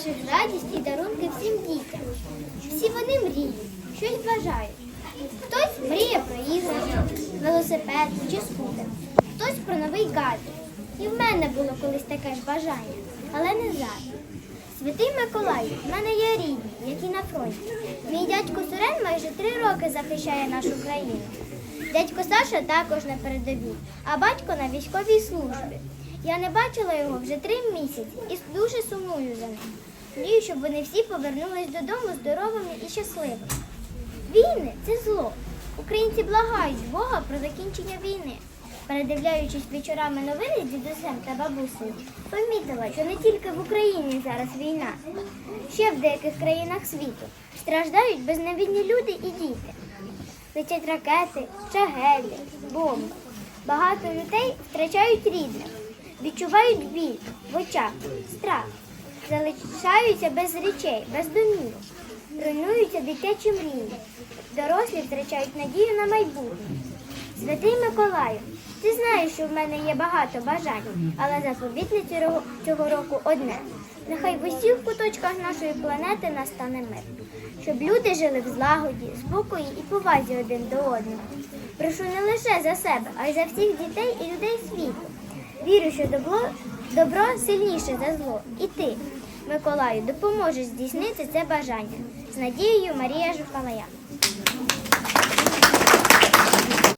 приносиш радість і дарунки всім дітям. Всі вони мріють, щось бажають. Хтось мріє про іграшки, велосипед чи скутер, хтось про новий гаджет. І в мене було колись таке ж бажання, але не зараз. Святий Миколай, в мене є рідні, які на фронті. Мій дядько Сурен майже три роки захищає нашу країну. Дядько Саша також на передовій, а батько на військовій службі. Я не бачила його вже три місяці і дуже сумую за ним. Мрію, щоб вони всі повернулись додому здоровими і щасливими. Війни це зло. Українці благають Бога про закінчення війни. Передивляючись вечорами новини дідусем та бабусею, помітила, що не тільки в Україні зараз війна, ще в деяких країнах світу страждають безневинні люди і діти. Летять ракети, шагелі, бомби. Багато людей втрачають рідних, відчувають біль в очах, страх, залишаються без речей, без домівок, руйнуються дитячі мрії. Дорослі втрачають надію на майбутнє. Святий Миколаю, ти знаєш, що в мене є багато бажань, але заповітне цього року одне. Нехай в усіх куточках нашої планети настане мир, щоб люди жили в злагоді, спокої і повазі один до одного. Прошу не лише за себе, а й за всіх дітей і людей світу. Вірю, що добро, добро сильніше за зло. І ти, Миколаю допоможе здійснити це бажання. З надією Марія Жукалая.